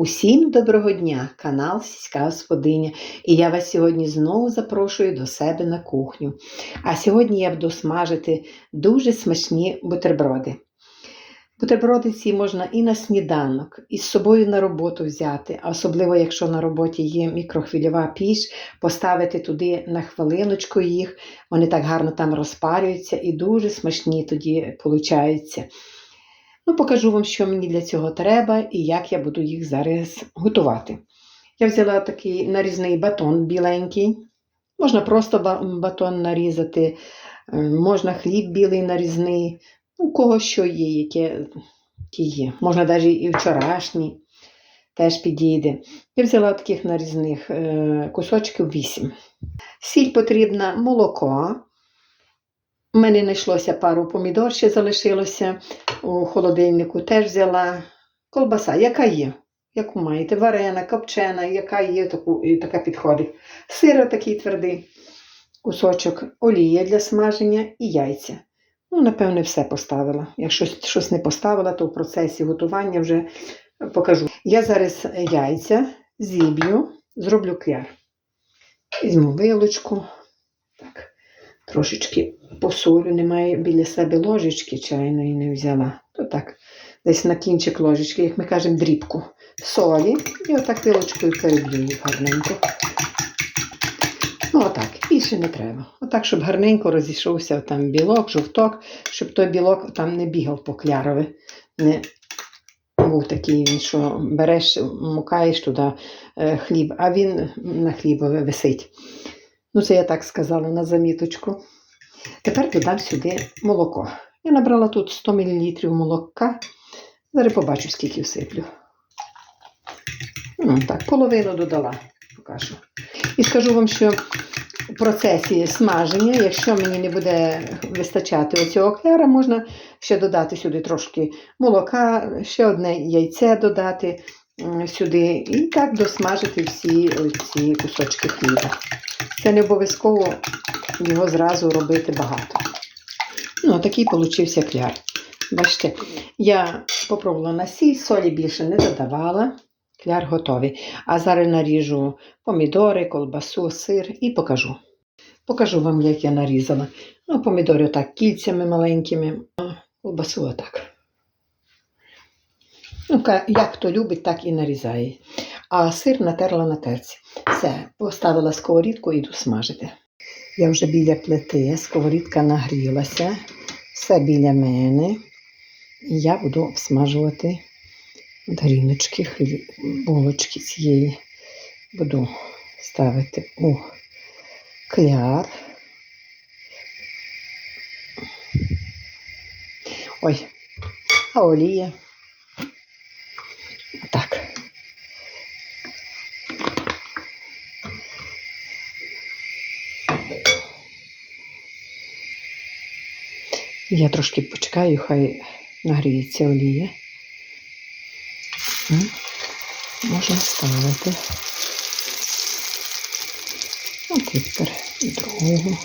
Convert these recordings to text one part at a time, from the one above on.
Усім доброго дня, канал Сільська Господиня. І я вас сьогодні знову запрошую до себе на кухню. А сьогодні я буду смажити дуже смачні бутерброди. Бутерброди ці можна і на сніданок, і з собою на роботу взяти, а особливо, якщо на роботі є мікрохвильова піч, поставити туди на хвилиночку їх, вони так гарно там розпарюються і дуже смачні тоді получаються. Ну, покажу вам, що мені для цього треба і як я буду їх зараз готувати. Я взяла такий нарізний батон біленький. Можна просто батон нарізати, е, можна хліб білий нарізний, у кого що є, яке є. Можна навіть і вчорашній теж підійде. Я взяла таких нарізних е, кусочків 8. Сіль потрібна, молоко. У мене знайшлося пару помідор, ще залишилося у холодильнику. Теж взяла колбаса, яка є. Яку маєте? Варена, копчена, яка є, таку, така підходить. Сир такий твердий, кусочок, олія для смаження і яйця. Ну, напевне, все поставила. Якщо щось не поставила, то в процесі готування вже покажу. Я зараз яйця зіб'ю, зроблю кляр. Візьму вилочку. Трошечки посолю, немає біля себе ложечки чайної не взяла. То так, десь на кінчик ложечки, як ми кажемо, дрібку солі. І отак вилочкою переб'ю гарненько. Ну, отак, більше не треба. Отак, щоб гарненько розійшовся там білок, жовток, щоб той білок там не бігав по клярові. Не був такий що береш, мукаєш туди е, хліб, а він на хлібове висить. Ну, це я так сказала на заміточку. Тепер додам сюди молоко. Я набрала тут 100 мл молока. Зараз побачу, скільки всиплю. Ну, так, половину додала, покажу. І скажу вам, що в процесі смаження, якщо мені не буде вистачати оцього кляра, можна ще додати сюди трошки молока, ще одне яйце додати сюди. І так досмажити всі ці кусочки хліба. Це не обов'язково його зразу робити багато. Ну, такий получився кляр. Бачите, я попробувала на сіль, солі більше не додавала. Кляр готовий. А зараз наріжу помідори, колбасу, сир і покажу. Покажу вам, як я нарізала. Ну, помідори отак кільцями маленькими, а колбасу отак. Ну, як хто любить, так і нарізає. А сир натерла на терці. Все, поставила сковорідку і йду смажити. Я вже біля плити, сковорідка нагрілася, все біля мене. Я буду обсмажувати гріночки, хлі- булочки цієї. Буду ставити у кляр. Ой, а олія. Я трошки почекаю, хай нагріється олія. Можна ставити. От і тепер другу.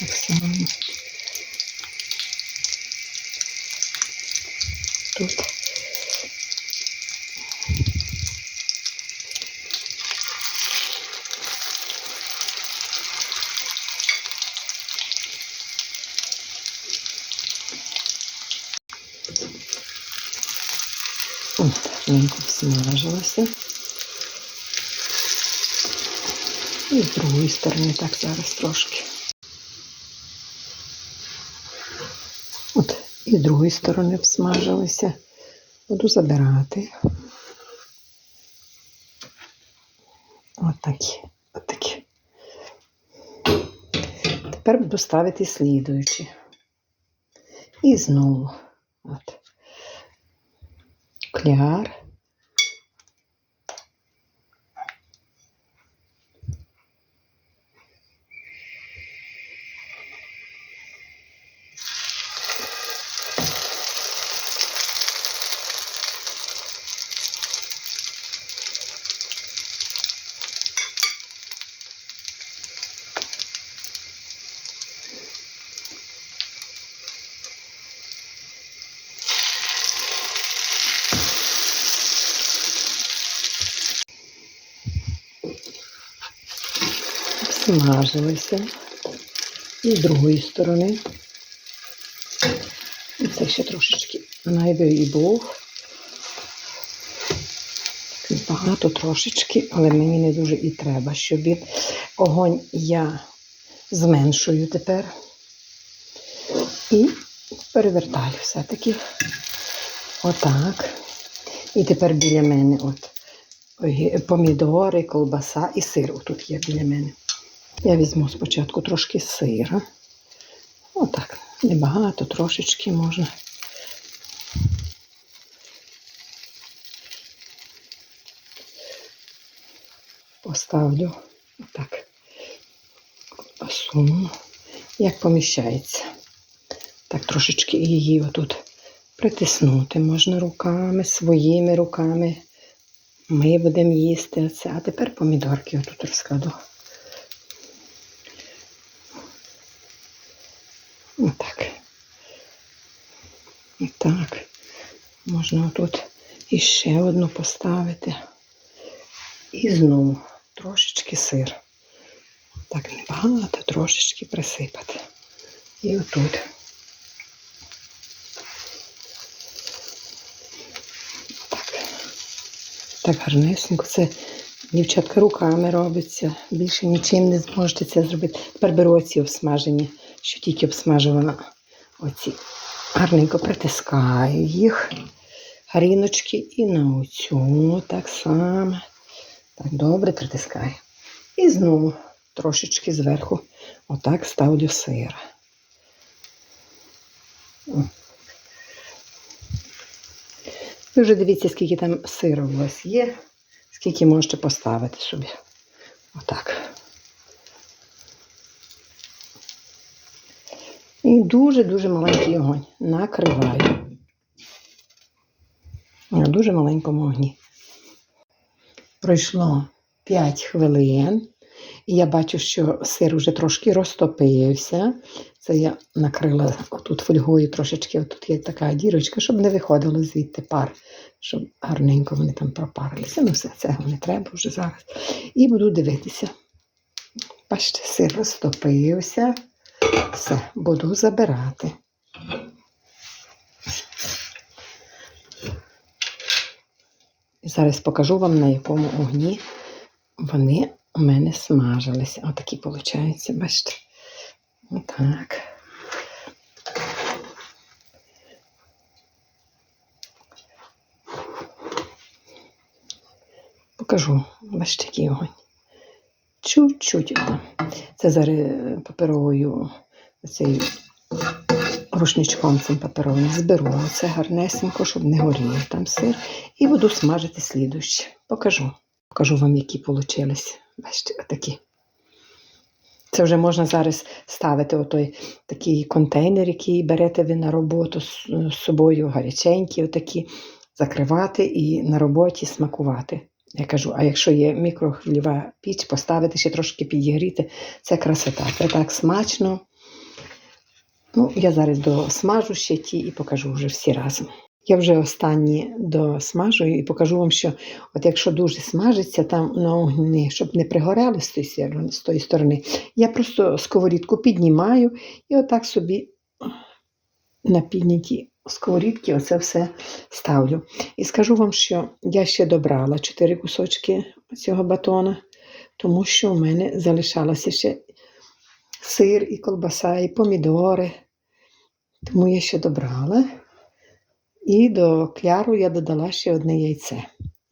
Так само. Тут. От, гарненько. І з другої сторони так зараз трошки. От, і з другої сторони всмажилося. Буду забирати. От такі. От такі. Тепер буду ставити слідуючі. І знову. От. Кляр. Підсмажилися. І з другої сторони. І це ще трошечки найби і Бог. Багато трошечки, але мені не дуже і треба, щоб огонь я зменшую тепер. І перевертаю все-таки. Отак. І тепер біля мене от помідори, колбаса і сир отут є біля мене. Я візьму спочатку трошки сира. Отак. Небагато, трошечки можна. Поставлю отак. Ковбасу. Як поміщається. Так, трошечки її отут притиснути можна руками, своїми руками. Ми будемо їсти оце. А тепер помідорки отут розкладу. Отак. Отак. Можна отут іще одну поставити. І знову трошечки сир. Так, небагато, трошечки присипати. І отут. Так. Так гарнесенько. Це дівчатка руками робиться. Більше нічим не зможете це зробити. Тепер беру оці обсмажені, що тільки обсмажувала. Оці. Гарненько притискаю їх. Гаріночки і на оцю так само. Так, добре притискаю. І знову трошечки зверху отак ставлю сира. О. Ви вже дивіться, скільки там сиру у вас є, скільки можете поставити собі. Отак. І дуже-дуже маленький огонь. Накриваю. На дуже маленькому огні. Пройшло 5 хвилин. І я бачу, що сир вже трошки розтопився. Це я накрила отут фольгою трошечки, отут є така дірочка, щоб не виходило звідти пар, щоб гарненько вони там пропарилися. Ну, все, цього не треба вже зараз. І буду дивитися. Бачите, сир розтопився. Все, буду забирати. І зараз покажу вам, на якому огні вони у мене смажилися. Отакі, виходить, бачите. Отак. Покажу, бачите, який огонь. Чуть-чуть. Це зараз паперовою оцею рушничком цим паперовим зберу. Це гарнесенько, щоб не горів там сир. І буду смажити слідуючі. Покажу. Покажу вам, які вийшли. Бачите, отакі. Це вже можна зараз ставити отой такий контейнер, який берете ви на роботу з собою, гаряченькі, отакі, закривати і на роботі смакувати. Я кажу, а якщо є мікрохвильова піч, поставити ще трошки підігріти, це красота. Це так смачно. Ну, я зараз досмажу ще ті і покажу вже всі разом. Я вже останні досмажую і покажу вам, що от якщо дуже смажиться там на огні, щоб не пригорали з тої, з тої сторони, я просто сковорідку піднімаю і отак собі на підняті сковорідки оце все ставлю. І скажу вам, що я ще добрала 4 кусочки цього батона, тому що в мене залишалося ще сир, і колбаса, і помідори. Тому я ще добрала. І до кляру я додала ще одне яйце.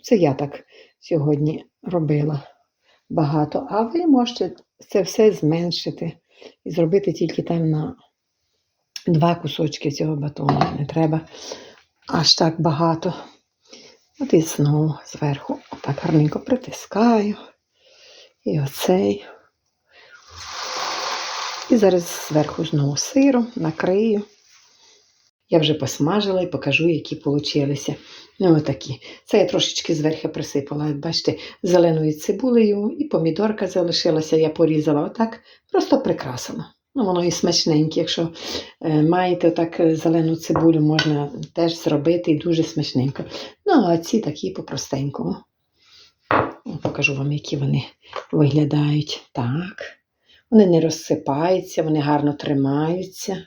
Це я так сьогодні робила багато. А ви можете це все зменшити і зробити тільки там на два кусочки цього батону. Не треба аж так багато. От і знову зверху так гарненько притискаю. І оцей. І зараз зверху знову сиром накрию. Я вже посмажила і покажу, які получилися. Ну, отакі. Це я трошечки зверху присипала. Бачите, зеленою цибулею і помідорка залишилася, я порізала отак, просто прикрасила. Ну, воно і смачненьке. Якщо е, маєте отак е, зелену цибулю, можна теж зробити і дуже смачненько. Ну, а ці такі по-простенькому. Покажу вам, які вони виглядають. Так. Вони не розсипаються, вони гарно тримаються.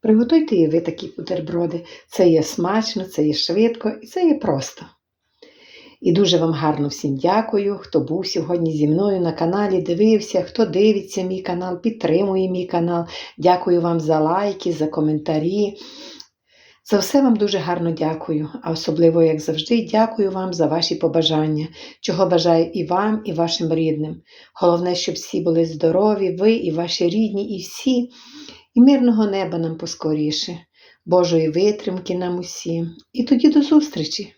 Приготуйте і ви такі бутерброди. Це є смачно, це є швидко і це є просто. І дуже вам гарно всім дякую, хто був сьогодні зі мною на каналі, дивився, хто дивиться мій канал, підтримує мій канал. Дякую вам за лайки, за коментарі. За все вам дуже гарно дякую, а особливо, як завжди, дякую вам за ваші побажання, чого бажаю і вам, і вашим рідним. Головне, щоб всі були здорові, ви і ваші рідні, і всі, і мирного неба нам поскоріше, Божої витримки нам усім. І тоді до зустрічі!